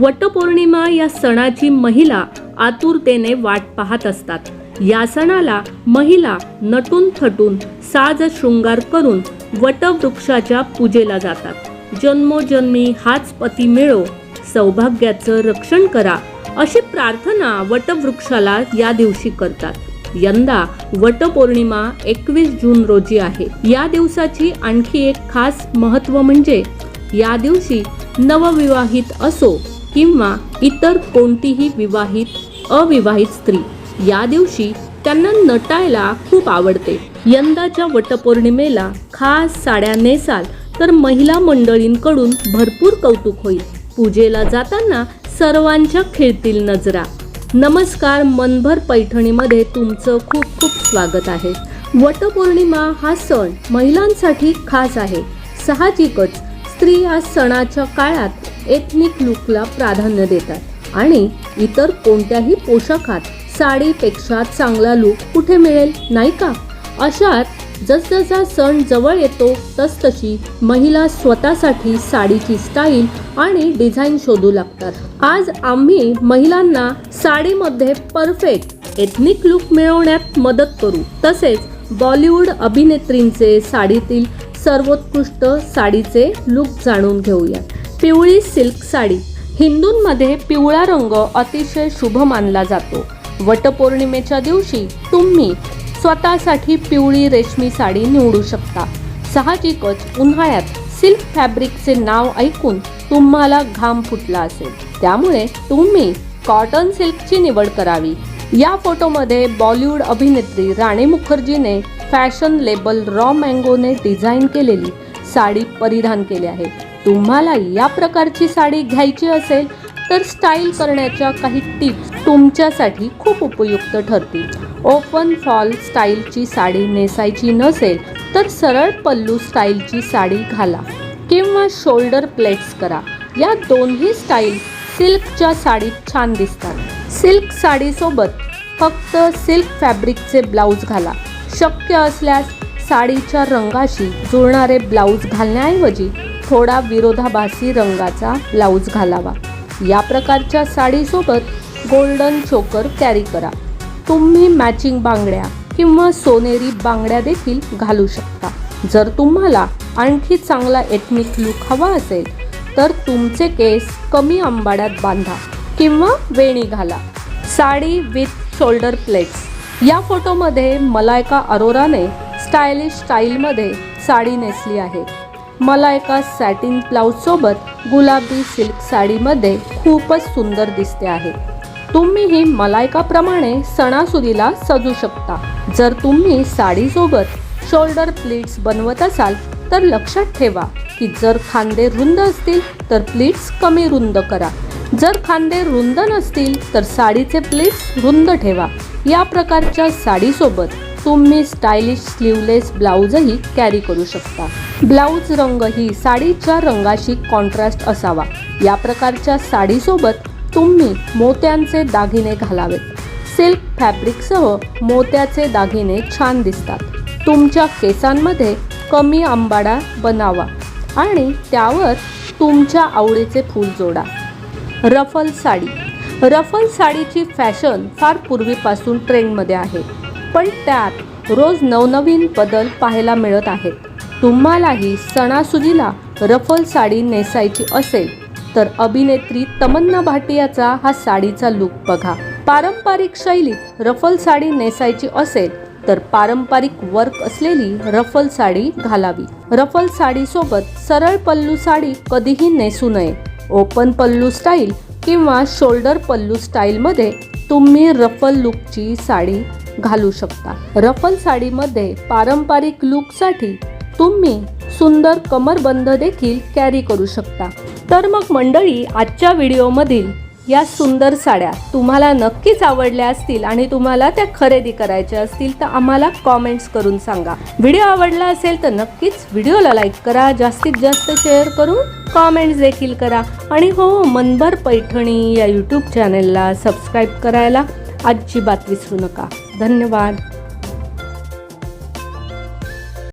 वटपौर्णिमा या सणाची महिला आतुरतेने वाट पाहत असतात. या सणाला महिला नटून थटून साज शृंगार करून वटवृक्षाच्या पूजेला जातात. जन्मोजन्मी हाच पती मिळो सौभाग्याचं रक्षण करा अशी प्रार्थना वटवृक्षाला या दिवशी करतात. यंदा वटपौर्णिमा एकवीस जून रोजी आहे. या दिवसाची आणखी एक खास महत्त्व म्हणजे या दिवशी नवविवाहित असो किंवा इतर कोणतीही विवाहित अविवाहित स्त्री या दिवशी त्यांना नटायला खूप आवडते. यंदाच्या वटपौर्णिमेला खास साड्या नेसाल तर महिला मंडळींकडून भरपूर कौतुक होईल. पूजेला जाताना सर्वांच्या खेळतील नजरा. नमस्कार मनभर पैठणीमध्ये तुमचं खूप खूप स्वागत आहे. वटपौर्णिमा हा सण महिलांसाठी खास आहे. साहजिकच स्त्री या सणाच्या काळात एथनिक लुकला प्राधान्य देतात आणि इतर कोणत्याही पोशाखात साडीपेक्षा चांगला लुक कुठे मिळेल नाही का? अशात जसजसा सण जवळ येतो तसतशी महिला स्वतःसाठी साडीची स्टाईल आणि डिझाईन शोधू लागतात. आज आम्ही महिलांना साडीमध्ये परफेक्ट एथनिक लुक मिळवण्यात मदत करू. तसेच बॉलिवूड अभिनेत्रींचे साडीतील सर्वोत्कृष्ट साडीचे लुक जाणून घेऊया. पिवळी सिल्क साडी. हिंदूंमध्ये पिवळा रंग अतिशय शुभ मानला जातो. वटपौर्णिमेच्या दिवशी तुम्ही स्वतःसाठी पिवळी रेशमी साडी निवडू शकता. साहजिकच उन्हाळ्यात सिल्क फॅब्रिकचे नाव ऐकून तुम्हाला घाम फुटला असेल. त्यामुळे तुम्ही कॉटन सिल्कची निवड करावी. या फोटोमध्ये बॉलिवूड अभिनेत्री राणी मुखर्जीने फॅशन लेबल रॉ मँगोने डिझाईन केलेली साडी परिधान केली आहे. तुम्हाला या प्रकारची साडी घ्यायची असेल तर स्टाईल करण्याच्या काही टिप्स तुमच्यासाठी खूप उपयुक्त ठरतील. ओपन फॉल स्टाईलची साडी नेसायची नसेल तर सरळ पल्लू स्टाईलची साडी घाला किंवा शोल्डर प्लेट्स करा. या दोन्ही स्टाईल सिल्कच्या साडीत छान दिसतात. सिल्क साडीसोबत फक्त सिल्क फॅब्रिकचे ब्लाऊज घाला. शक्य असल्यास साडीच्या रंगाशी जुळणारे ब्लाऊज घालण्याऐवजी थोडा विरोधाभासी रंगाचा ब्लाऊज घालावा. या प्रकारच्या साडीसोबत गोल्डन चोकर कॅरी करा. तुम्ही मॅचिंग बांगड्या किंवा सोनेरी बांगड्या देखील घालू शकता. जर तुम्हाला आणखी चांगला एथनिक लुक हवा असेल तर तुमचे केस कमी आंबाड्यात बांधा किंवा वेणी घाला. साडी विथ शोल्डर प्लेट्स या फोटोमध्ये मलायका अरोराने स्टायलिश स्टाईलमध्ये साडी नेसली आहे. मलायका सॅटिन ब्लाऊजसोबत गुलाबी सिल्क साडीमध्ये खूपच सुंदर दिसते आहे. तुम्हीही मलायकाप्रमाणे सणासुदीला सजू शकता. जर तुम्ही साडीसोबत शोल्डर प्लीट्स बनवत असाल तर लक्षात ठेवा की जर खांदे रुंद असतील तर प्लीट्स कमी रुंद करा. जर खांदे रुंद नसतील तर साडीचे प्लीट्स रुंद ठेवा. या प्रकारच्या साडीसोबत तुम्ही स्टायलिश स्लीवलेस ब्लाऊजही कॅरी करू शकता. ब्लाऊज रंग ही साडीच्या रंगाशी कॉन्ट्रास्ट असावा. या प्रकारच्या साडीसोबत तुम्ही मोत्यांचे दागिने घालावेत. सिल्क फॅब्रिकसह मोत्याचे दागिने छान दिसतात. तुमच्या केसांमध्ये कमी आंबाडा बनावा आणि त्यावर तुमच्या आवडीचे फूल जोडा. रफल साडी. रफल साडीची फॅशन फार पूर्वीपासून ट्रेंडमध्ये आहे. पण त्यात रोज नवनवीन बदल पाहायला मिळत आहेत. तुम्हालाही सणासुदीला रफल साडी नेसायची असेल तर अभिनेत्री तमन्ना भाटियाचा हा साडीचा लुक बघा. पारंपरिक शैलीत रफल साडी नेसायची असेल तर पारंपरिक वर्क असलेली रफल साडी घालावी. रफल साडीसोबत सरळ पल्लू साडी कधीही नेसू नये. ओपन पल्लू स्टाईल किंवा शोल्डर पल्लू स्टाईलमध्ये तुम्ही रफल लुकची साडी घालू शकता. रफल साडीमध्ये पारंपरिक लुकसाठी तुम्ही सुंदर कमरबंद देखील कॅरी करू शकता. तर मग मंडळी आजच्या व्हिडिओमधील या सुंदर साड्या तुम्हाला नक्कीच आवडल्या असतील आणि तुम्हाला त्या खरेदी करायच्या असतील तर आम्हाला कॉमेंट्स करून सांगा. व्हिडिओ आवडला असेल तर नक्कीच व्हिडिओला लाईक करा. जास्तीत जास्त शेअर करून कॉमेंट्स देखील करा. आणि हो मनभर पैठणी या यूट्यूब चॅनेलला सबस्क्राईब करायला अजिबात विसरू नका. धन्यवाद.